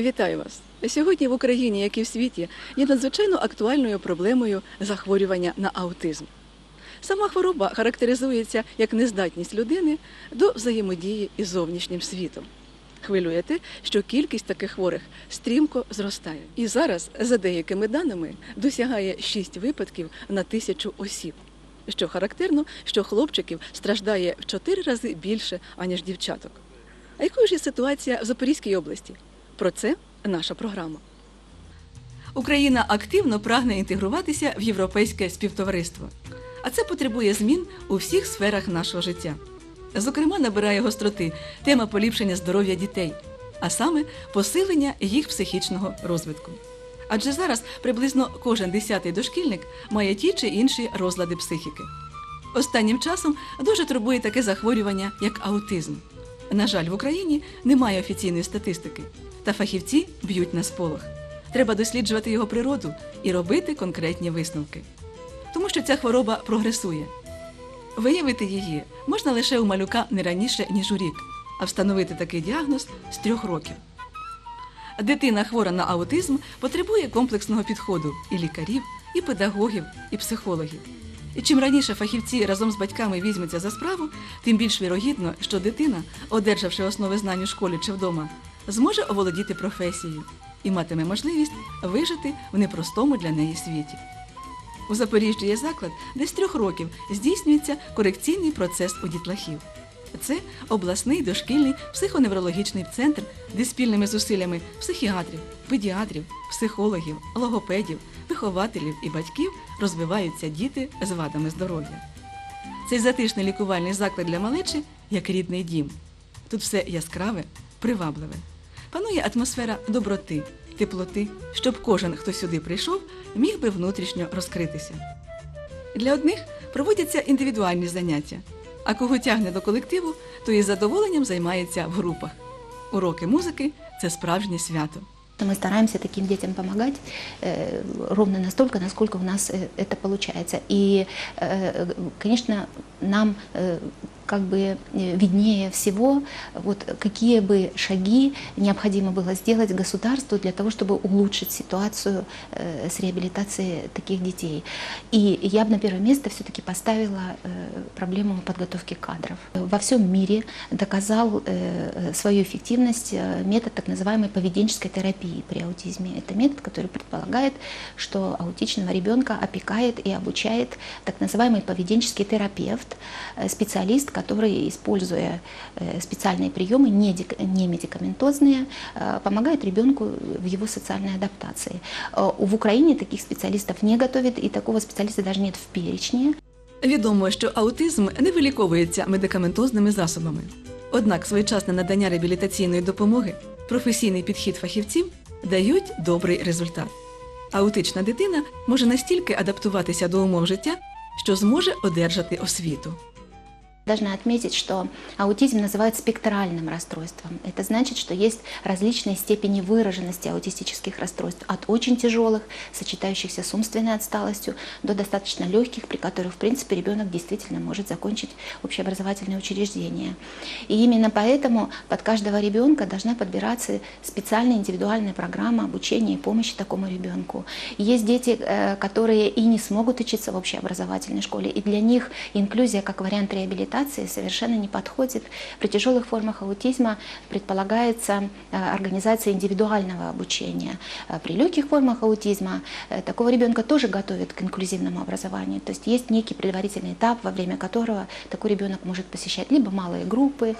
Вітаю вас! Сьогодні в Україні, як і в світі, є надзвичайно актуальною проблемою захворювання на аутизм. Сама хвороба характеризується як нездатність людини до взаємодії із зовнішнім світом. Хвилює те, що кількість таких хворих стрімко зростає. І зараз, за деякими даними, досягає 6 випадків на тисячу осіб. Що характерно, що хлопчиків страждає в 4 рази більше, аніж дівчаток. А якою ж є ситуація в Запорізькій області? Про це наша програма. Україна активно прагне інтегруватися в європейське співтовариство, а це потребує змін у всіх сферах нашого життя. Зокрема, набирає гостроти тема поліпшення здоров'я дітей, а саме посилення їх психічного розвитку. Адже зараз приблизно кожен десятий дошкільник має ті чи інші розлади психіки. Останнім часом дуже турбує таке захворювання, як аутизм. На жаль, в Україні немає офіційної статистики, та фахівці б'ють на сполох. Треба досліджувати його природу і робити конкретні висновки. Тому що ця хвороба прогресує. Виявити її можна лише у малюка не раніше, ніж у рік, а встановити такий діагноз з трьох років. Дитина хвора на аутизм потребує комплексного підходу і лікарів, і педагогів, і психологів. І чим раніше фахівці разом з батьками візьмуться за справу, тим більш вірогідно, що дитина, одержавши основи знань у школі чи вдома, зможе оволодіти професією і матиме можливість вижити в непростому для неї світі. У Запоріжжі є заклад, де з трьох років здійснюється корекційний процес у дітлахів. Це обласний дошкільний психоневрологічний центр, де спільними зусиллями психіатрів, педіатрів, психологів, логопедів, вихователів і батьків розвиваються діти з вадами здоров'я. Цей затишний лікувальний заклад для малечі як рідний дім. Тут все яскраве, привабливе Панує атмосфера доброти, теплоти, щоб кожен, хто сюди прийшов, міг би внутрішньо розкритися. Для одних проводяться індивідуальні заняття, а кого тягне до колективу, то із задоволенням займається в групах. Уроки музики це справжнє свято. Мы стараемся таким детям помогать э, ровно настолько, насколько у нас э, это получается. И, э, конечно, нам э, как бы э, виднее всего, вот какие бы шаги необходимо было сделать государству для того, чтобы улучшить ситуацию э, с реабилитацией таких детей. И я бы на первое место все-таки поставила э, проблему подготовки кадров. Во всем мире доказал свою эффективность метод так называемой поведенческой терапии при аутизме. Это метод, который предполагает, что аутичного ребенка опекает и обучает так называемый поведенческий терапевт, специалист, который, используя э, специальные приемы, не дик- не медикаментозные, э, помогает ребенку в его социальной адаптации. Э, В Украине таких специалистов не готовят, и такого специалиста даже нет в перечне. Відомо, що аутизм не виліковується медикаментозними засобами. Однак своєчасне надання реабілітаційної допомоги, професійний підхід фахівців дають добрий результат. Аутична дитина може настільки адаптуватися до умов життя, що зможе одержати освіту. Должна отметить, что аутизм называют спектральным расстройством. Это значит, что есть различные степени выраженности аутистических расстройств. От очень тяжелых, сочетающихся с умственной отсталостью, до достаточно легких, при которых, в принципе, ребенок действительно может закончить общеобразовательное учреждение. И именно поэтому под каждого ребенка должна подбираться специальная индивидуальная программа обучения и помощи такому ребенку. Есть дети, э, которые и не смогут учиться в общеобразовательной школе, и для них инклюзия как вариант реабилитации совершенно не подходит. При тяжелых формах аутизма предполагается э, организация индивидуального обучения. Э, При легких формах аутизма э, такого ребенка тоже готовят к инклюзивному образованию. То есть есть некий предварительный этап, во время которого такой ребенок может посещать либо малые группы,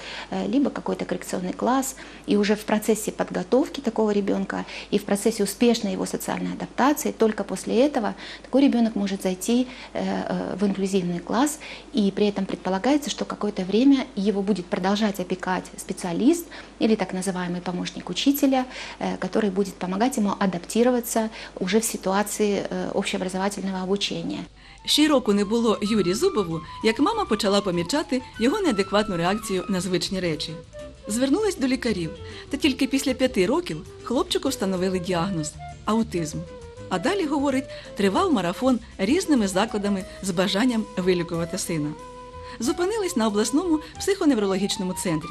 либо какой-то коррекционный класс. И уже в процессе подготовки такого ребенка и в процессе успешной его социальной адаптации, только после этого такой ребенок может зайти в инклюзивный класс, и при этом предполагается, что какое-то время его будет продолжать опекать специалист или так называемый помощник учителя, э, который будет помогать ему адаптироваться уже в ситуации э, общеобразовательного обучения. Ще й року не було Юрі Зубову, як мама почала помічати його неадекватну реакцію на звичні речі. Звернулась до лікарів, та тільки після п'яти років хлопчику встановили діагноз аутизм. А далі, говорить, тривав марафон різними закладами з бажанням вилікувати сина. Зупинились на обласному психоневрологічному центрі.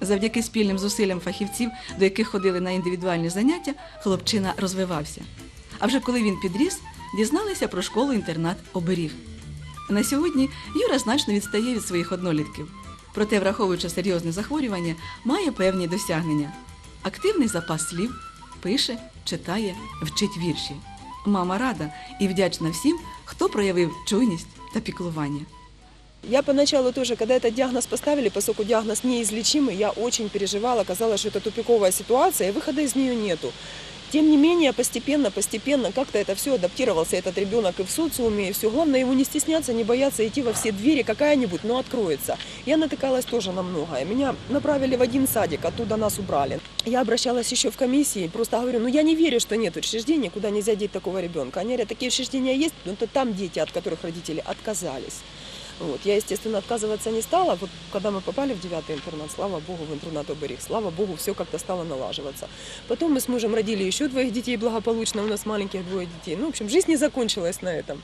Завдяки спільним зусиллям фахівців, до яких ходили на індивідуальні заняття, хлопчина розвивався. А вже коли він підріс, дізналися про школу-інтернат оберіг. На сьогодні Юра значно відстає від своїх однолітків. Проте, враховуючи серйозне захворювання, має певні досягнення. Активний запас слів, пише, читає, вчить вірші. Мама рада і вдячна всім, хто проявив чуйність та піклування. Я поначалу тоже, когда этот диагноз поставили, поскольку диагноз неизлечимый, я очень переживала, казалось, что это тупиковая ситуация, и выхода из нее нету. Тем не менее, постепенно, постепенно как-то это все адаптировался, этот ребенок и в социуме, и все. Главное ему не стесняться, не бояться идти во все двери, какая-нибудь, но откроется. Я натыкалась тоже на многое. Меня направили в один садик, оттуда нас убрали. Я обращалась еще в комиссии, просто говорю, ну я не верю, что нет учреждений, куда нельзя деть такого ребенка. Они говорят, такие учреждения есть, но то там дети, от которых родители отказались. Вот. Я, естественно, отказываться не стала. Вот когда мы попали в девятый интернат, слава богу, в интернат оберег, слава богу, все как-то стало налаживаться. Потом мы с мужем родили еще двоих детей благополучно, у нас маленьких двое детей. Ну, в общем, жизнь не закончилась на этом.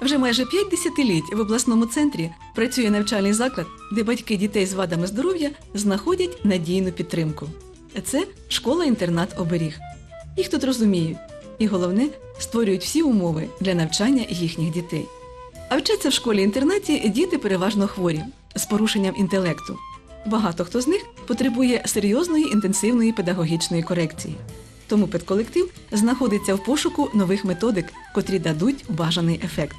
Вже майже п'ять десятиліть в обласному центрі працює навчальний заклад, де батьки дітей з вадами здоров'я знаходять надійну підтримку. Це школа-інтернат оберіг. Їх тут розуміють, і головне створюють всі умови для навчання їхніх дітей. А вчаться в школі-інтернаті діти переважно хворі з порушенням інтелекту. Багато хто з них потребує серйозної інтенсивної педагогічної корекції. Тому педколектив знаходиться в пошуку нових методик, котрі дадуть бажаний ефект.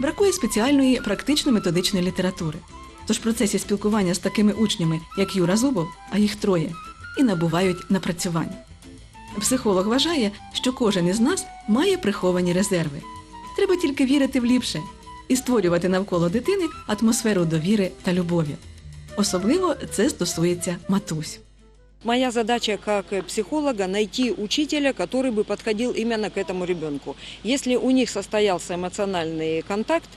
Бракує спеціальної практично-методичної літератури. Тож в процесі спілкування з такими учнями, як Юра Зубов, а їх троє, і набувають напрацювання. Психолог вважає, що кожен із нас має приховані резерви. Треба тільки вірити в ліпше і створювати навколо дитини атмосферу довіри та любові. Особливо це стосується матусь. Моя задача как э, психолога найти учителя, который бы подходил именно к этому ребенку. Если у них состоялся эмоциональный контакт,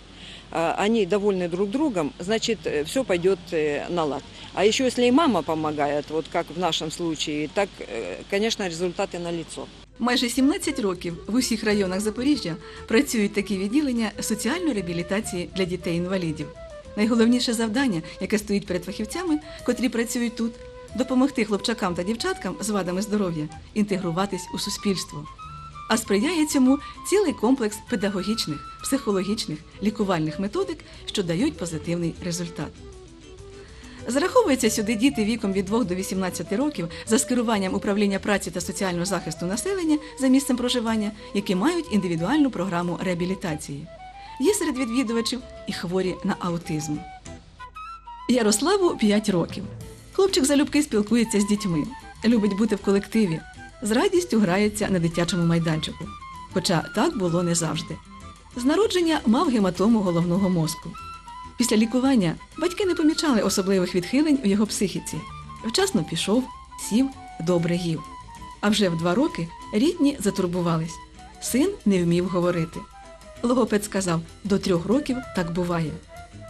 а, они довольны друг другом, значит, все пойдет э, на лад. А еще если и мама помогает, вот как в нашем случае, так, э, конечно, результаты налицо. Майже 17 років в усіх районах Запоріжжя працюють такі відділення соціальної реабілітації для дітей-інвалідів. Найголовніше завдання, яке стоїть перед фахівцями, котрі працюють тут, допомогти хлопчакам та дівчаткам з вадами здоров'я інтегруватись у суспільство. А сприяє цьому цілий комплекс педагогічних, психологічних, лікувальних методик, що дають позитивний результат. Зараховуються сюди діти віком від 2 до 18 років за скеруванням управління праці та соціального захисту населення за місцем проживання, які мають індивідуальну програму реабілітації. Є серед відвідувачів і хворі на аутизм. Ярославу 5 років. Хлопчик залюбки спілкується з дітьми, любить бути в колективі, з радістю грається на дитячому майданчику. Хоча так було не завжди. З народження мав гематому головного мозку. Після лікування батьки не помічали особливих відхилень у його психіці. Вчасно пішов, сів, добре їв. А вже в два роки рідні затурбувались. Син не вмів говорити. Логопед сказав, до трьох років так буває.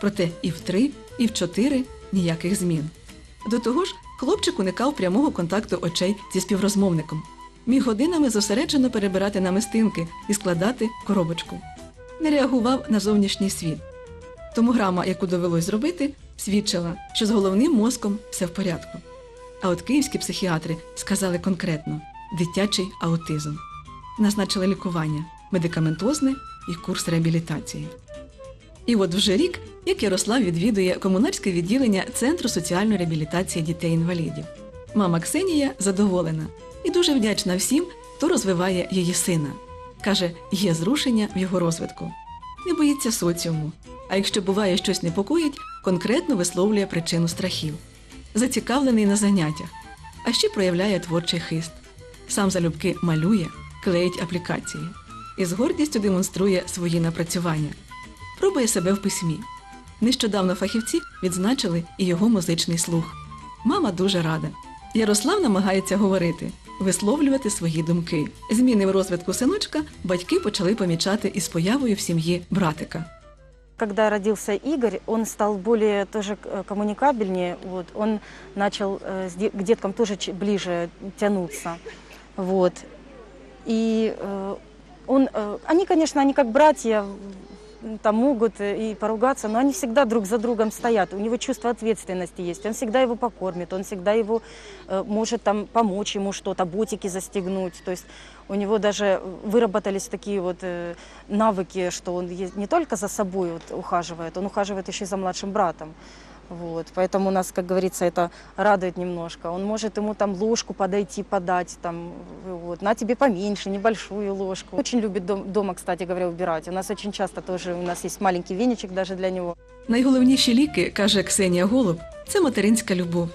Проте і в три, і в чотири ніяких змін. До того ж, хлопчик уникав прямого контакту очей зі співрозмовником. Міг годинами зосереджено перебирати намистинки і складати коробочку. Не реагував на зовнішній світ. Томограма, яку довелось зробити, свідчила, що з головним мозком все в порядку. А от київські психіатри сказали конкретно дитячий аутизм. Назначили лікування медикаментозне і курс реабілітації. І от вже рік, як Ярослав відвідує комунальське відділення Центру соціальної реабілітації дітей-інвалідів. Мама Ксенія задоволена і дуже вдячна всім, хто розвиває її сина. Каже, є зрушення в його розвитку. Не боїться соціуму. А якщо буває щось непокоїть, конкретно висловлює причину страхів. Зацікавлений на заняттях, а ще проявляє творчий хист. Сам залюбки малює, клеїть аплікації і з гордістю демонструє свої напрацювання. Пробує себе в письмі. Нещодавно фахівці відзначили і його музичний слух. Мама дуже рада. Ярослав намагається говорити, висловлювати свої думки. Зміни в розвитку синочка батьки почали помічати із появою в сім'ї братика. Когда родился Игорь, он стал более тоже э, коммуникабельнее. Вот, он начал э, с де- к деткам тоже ч- ближе тянуться. Вот. И э, он, э, они, конечно, они как братья, там могут и поругаться, но они всегда друг за другом стоят. У него чувство ответственности есть. Он всегда его покормит, он всегда его э, может там помочь ему что-то, ботики застегнуть. То есть у него даже выработались такие вот э, навыки, что он не только за собой вот ухаживает, он ухаживает еще и за младшим братом. Вот, поэтому нас, как говорится, это радует немножко. Он может ему там ложку подойти, подать, там, вот, на тебе поменьше, небольшую ложку. Очень любит дом- дома, кстати говоря, убирать. У нас очень часто тоже, у нас есть маленький веничек даже для него. Найголовніші ліки, каже Ксенія Голуб, це материнська любов.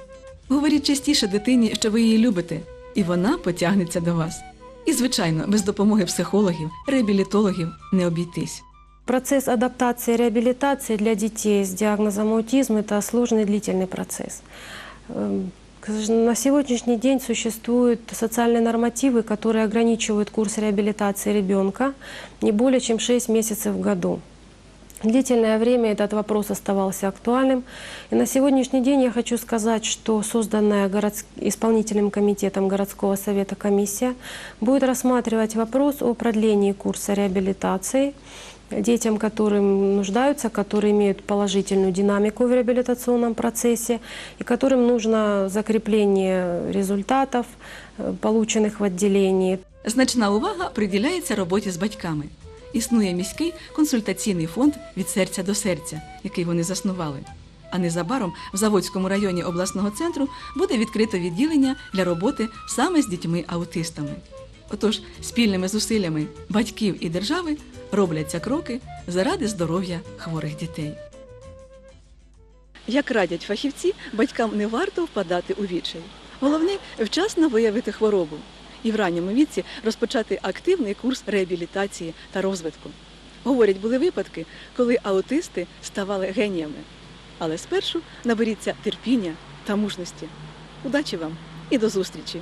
Говоріть частіше дитині, що ви її любите, і вона потягнеться до вас. І, звичайно, без допомоги психологів, реабілітологів не обійтись. Процесс адаптации и реабилитации для детей с диагнозом аутизм – это сложный длительный процесс. Эм, На сегодняшний день существуют социальные нормативы, которые ограничивают курс реабилитации ребенка не более чем 6 месяцев в году. Длительное время этот вопрос оставался актуальным. И на сегодняшний день я хочу сказать, что созданная городс- исполнительным комитетом городского совета комиссия будет рассматривать вопрос о продлении курса реабилитации детям, которым нуждаются, которые имеют положительную динамику в реабилитационном процессе и которым нужно закрепление результатов, э, полученных в отделении, Значна увага приділяється роботі з батьками. Існує міський консультаційний фонд від серця до серця, який вони заснували. А незабаром в Заводському районі обласного центру буде відкрито відділення для роботи саме з дітьми-аутистами. Отож, спільними зусиллями батьків і держави робляться кроки заради здоров'я хворих дітей. Як радять фахівці, батькам не варто впадати у відчай. Головне вчасно виявити хворобу і в ранньому віці розпочати активний курс реабілітації та розвитку. Говорять, були випадки, коли аутисти ставали геніями. Але спершу наберіться терпіння та мужності. Удачі вам і до зустрічі!